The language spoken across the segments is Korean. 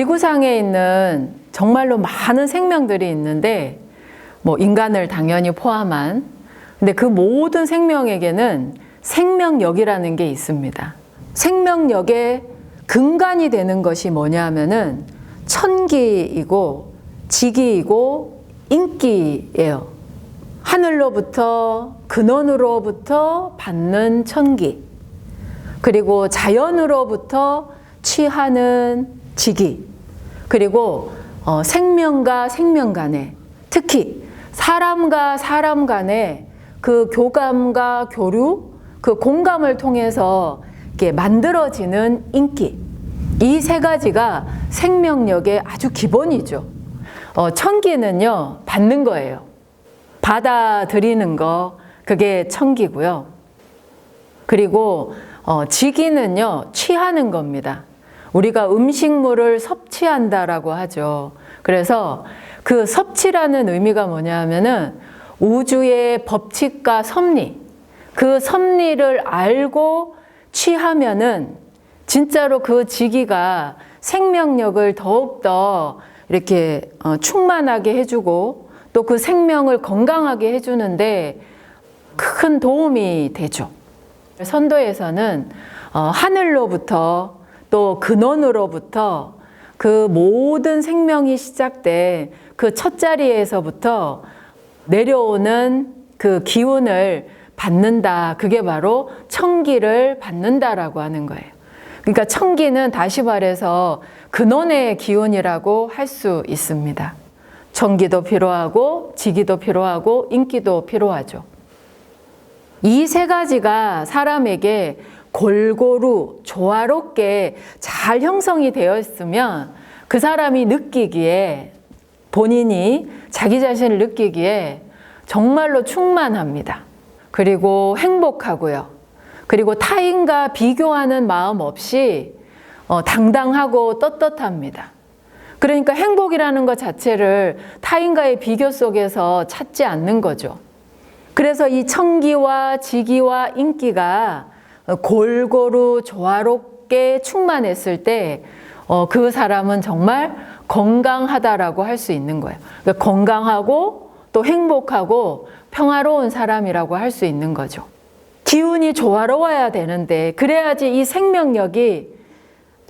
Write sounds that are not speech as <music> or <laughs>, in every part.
지구상에 있는 정말로 많은 생명들이 있는데 뭐 인간을 당연히 포함한 근데 그 모든 생명에게는 생명력이라는 게 있습니다. 생명력의 근간이 되는 것이 뭐냐 하면은 천기이고 지기이고 인기예요. 하늘로부터 근원으로부터 받는 천기. 그리고 자연으로부터 취하는 지기. 그리고 어, 생명과 생명 간에 특히 사람과 사람 간에 그 교감과 교류, 그 공감을 통해서 이렇게 만들어지는 인기. 이 세 가지가 생명력의 아주 기본이죠. 어, 천기는요, 받는 거예요. 받아들이는 거, 그게 천기고요. 그리고 어, 지기는요, 취하는 겁니다. 우리가 음식물을 섭취한다라고 하죠. 그래서 그 섭취라는 의미가 뭐냐 하면은 우주의 법칙과 섭리, 그 섭리를 알고 취하면은 진짜로 그 지기가 생명력을 더욱더 이렇게 어, 충만하게 해주고 또 그 생명을 건강하게 해주는데 큰 도움이 되죠. 선도에서는 어, 하늘로부터 또 근원으로부터 그 모든 생명이 시작된 그 첫 자리에서부터 내려오는 그 기운을 받는다. 그게 바로 청기를 받는다라고 하는 거예요. 그러니까 청기는 다시 말해서 근원의 기운이라고 할 수 있습니다. 청기도 필요하고 지기도 필요하고 인기도 필요하죠. 이 세 가지가 사람에게 골고루 조화롭게 잘 형성이 되어 있으면 그 사람이 느끼기에 본인이 자기 자신을 느끼기에 정말로 충만합니다. 그리고 행복하고요. 그리고 타인과 비교하는 마음 없이 어, 당당하고 떳떳합니다. 그러니까 행복이라는 것 자체를 타인과의 비교 속에서 찾지 않는 거죠. 그래서 이 청기와 지기와 인기가 골고루 조화롭게 충만했을 때, 어, 그 사람은 정말 건강하다라고 할 수 있는 거예요. 그러니까 건강하고 또 행복하고 평화로운 사람이라고 할 수 있는 거죠. 기운이 조화로워야 되는데, 그래야지 이 생명력이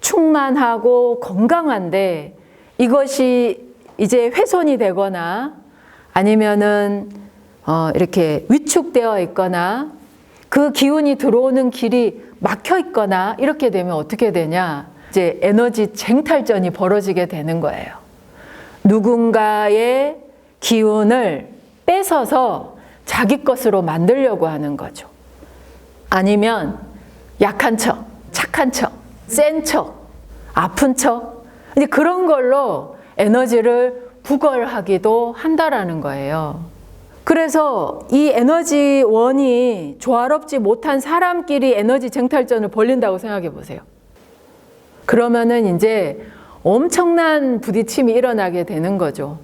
충만하고 건강한데, 이것이 이제 훼손이 되거나 아니면은 어, 이렇게 위축되어 있거나 그 기운이 들어오는 길이 막혀 있거나 이렇게 되면 어떻게 되냐? 이제 에너지 쟁탈전이 벌어지게 되는 거예요. 누군가의 기운을 뺏어서 자기 것으로 만들려고 하는 거죠. 아니면 약한 척, 착한 척, 센 척, 아픈 척, 이제 그런 걸로 에너지를 부걸하기도 한다라는 거예요. 그래서 이 에너지 원이 조화롭지 못한 사람끼리 에너지 쟁탈전을 벌린다고 생각해 보세요. 그러면은 이제 엄청난 부딪힘이 일어나게 되는 거죠.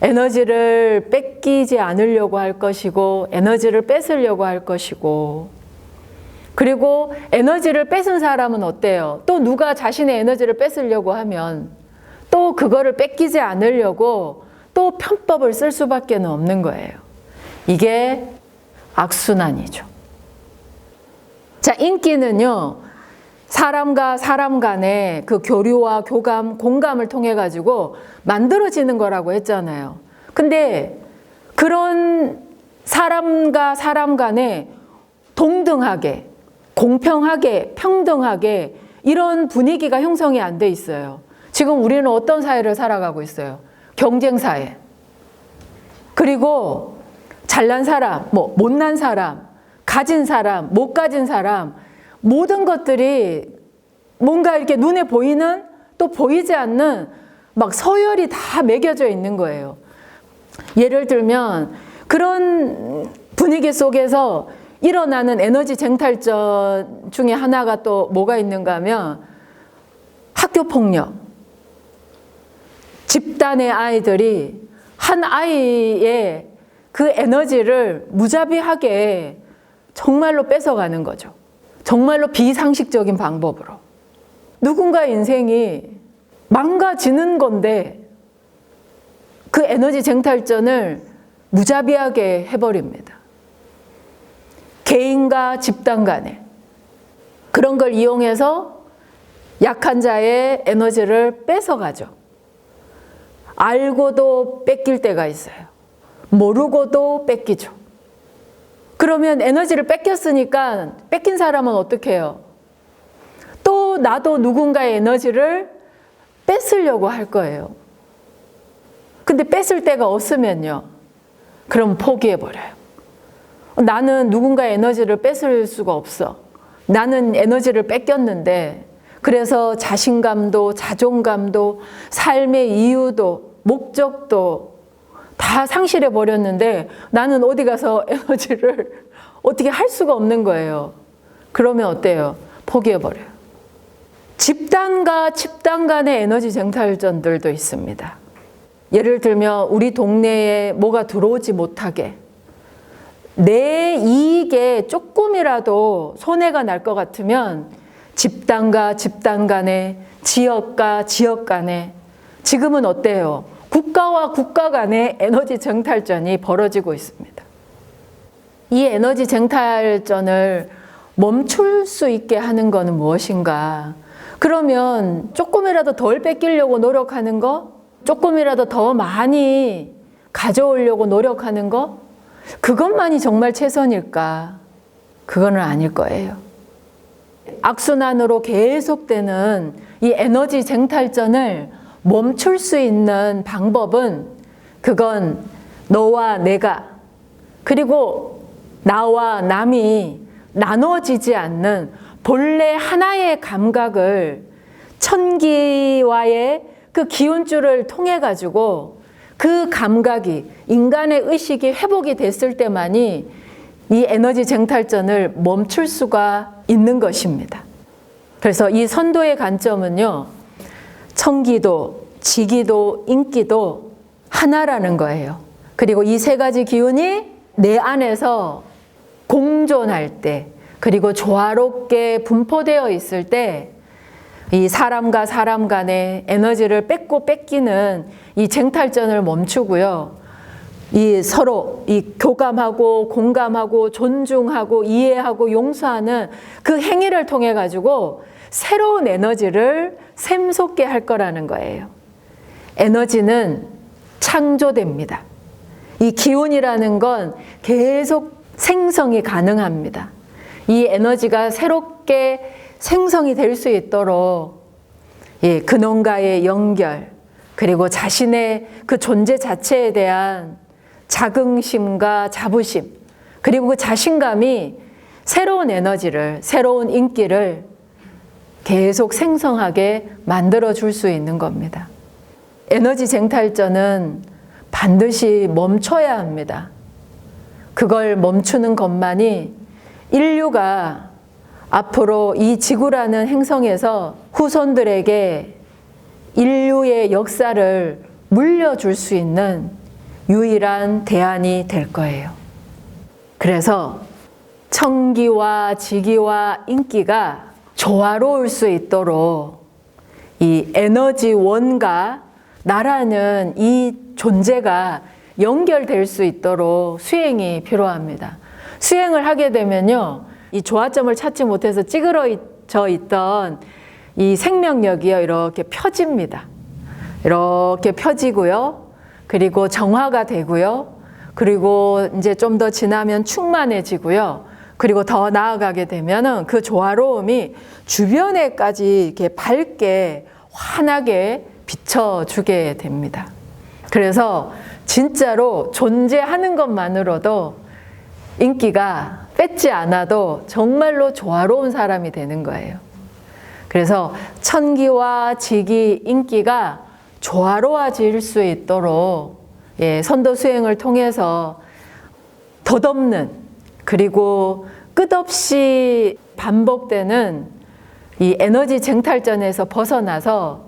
에너지를 뺏기지 않으려고 할 것이고, 에너지를 뺏으려고 할 것이고, 그리고 에너지를 뺏은 사람은 어때요? 또 누가 자신의 에너지를 뺏으려고 하면 또 그거를 뺏기지 않으려고 또 편법을 쓸 수밖에 없는 거예요. 이게 악순환이죠. 자, 인기는요, 사람과 사람 간의 그 교류와 교감, 공감을 통해 가지고 만들어지는 거라고 했잖아요. 근데 그런 사람과 사람 간에 동등하게, 공평하게, 평등하게 이런 분위기가 형성이 안 돼 있어요. 지금 우리는 어떤 사회를 살아가고 있어요? 경쟁 사회. 그리고 잘난 사람, 뭐 못난 사람, 가진 사람, 못 가진 사람 모든 것들이 뭔가 이렇게 눈에 보이는 또 보이지 않는 막 서열이 다 매겨져 있는 거예요. 예를 들면 그런 분위기 속에서 일어나는 에너지 쟁탈전 중에 하나가 또 뭐가 있는가 하면 학교 폭력. 집단의 아이들이 한 아이의 그 에너지를 무자비하게 정말로 뺏어가는 거죠. 정말로 비상식적인 방법으로. 누군가 인생이 망가지는 건데 그 에너지 쟁탈전을 무자비하게 해버립니다. 개인과 집단 간에 그런 걸 이용해서 약한 자의 에너지를 뺏어가죠. 알고도 뺏길 때가 있어요. 모르고도 뺏기죠. 그러면 에너지를 뺏겼으니까 뺏긴 사람은 어떻게 해요? 또 나도 누군가의 에너지를 뺏으려고 할 거예요. 근데 뺏을 데가 없으면요. 그럼 포기해버려요. 나는 누군가의 에너지를 뺏을 수가 없어. 나는 에너지를 뺏겼는데, 그래서 자신감도, 자존감도, 삶의 이유도, 목적도 다 상실해 버렸는데, 나는 어디 가서 <laughs> 에너지를 어떻게 할 수가 없는 거예요. 그러면 어때요? 포기해 버려요. 집단과 집단 간의 에너지 쟁탈전들도 있습니다. 예를 들면 우리 동네에 뭐가 들어오지 못하게 내 이익에 조금이라도 손해가 날 것 같으면 집단과 집단 간에 지역과 지역 간에 지금은 어때요? 국가와 국가 간의 에너지 쟁탈전이 벌어지고 있습니다. 이 에너지 쟁탈전을 멈출 수 있게 하는 것은 무엇인가? 그러면 조금이라도 덜 뺏기려고 노력하는 거, 조금이라도 더 많이 가져오려고 노력하는 거, 그것만이 정말 최선일까? 그거는 아닐 거예요. 악순환으로 계속되는 이 에너지 쟁탈전을 멈출 수 있는 방법은 그건 너와 내가 그리고 나와 남이 나눠지지 않는 본래 하나의 감각을 천기와의 그 기운줄을 통해 가지고 그 감각이 인간의 의식이 회복이 됐을 때만이 이 에너지 쟁탈전을 멈출 수가 있는 것입니다. 그래서 이 선도의 관점은요, 청기도, 지기도, 인기도 하나라는 거예요. 그리고 이 세 가지 기운이 내 안에서 공존할 때, 그리고 조화롭게 분포되어 있을 때, 이 사람과 사람 간의 에너지를 뺏고 뺏기는 이 쟁탈전을 멈추고요. 이 서로 이 교감하고 공감하고 존중하고 이해하고 용서하는 그 행위를 통해 가지고 새로운 에너지를 샘솟게 할 거라는 거예요. 에너지는 창조됩니다. 이 기운이라는 건 계속 생성이 가능합니다. 이 에너지가 새롭게 생성이 될 수 있도록 예, 근원과의 연결 그리고 자신의 그 존재 자체에 대한 자긍심과 자부심 그리고 그 자신감이 새로운 에너지를 새로운 인기를 계속 생성하게 만들어 줄 수 있는 겁니다. 에너지 쟁탈전은 반드시 멈춰야 합니다. 그걸 멈추는 것만이 인류가 앞으로 이 지구라는 행성에서 후손들에게 인류의 역사를 물려줄 수 있는 유일한 대안이 될 거예요. 그래서 청기와 지기와 인기가 조화로울 수 있도록 이 에너지 원과 나라는 이 존재가 연결될 수 있도록 수행이 필요합니다. 수행을 하게 되면요. 이 조화점을 찾지 못해서 찌그러져 있던 이 생명력이요. 이렇게 펴집니다. 이렇게 펴지고요. 그리고 정화가 되고요. 그리고 이제 좀 더 지나면 충만해지고요. 그리고 더 나아가게 되면은 그 조화로움이 주변에까지 이렇게 밝게 환하게 비춰주게 됩니다. 그래서 진짜로 존재하는 것만으로도 인기가 뺏지 않아도 정말로 조화로운 사람이 되는 거예요. 그래서 천기와 지기, 인기가 조화로워질 수 있도록 예, 선도 수행을 통해서 덧없는 그리고 끝없이 반복되는 이 에너지 쟁탈전에서 벗어나서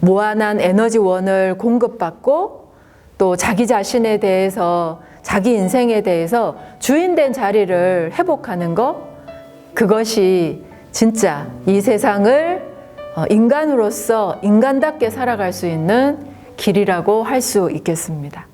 무한한 에너지원을 공급받고 또 자기 자신에 대해서 자기 인생에 대해서 주인된 자리를 회복하는 것 그것이 진짜 이 세상을 어, 인간으로서 인간답게 살아갈 수 있는 길이라고 할 수 있겠습니다.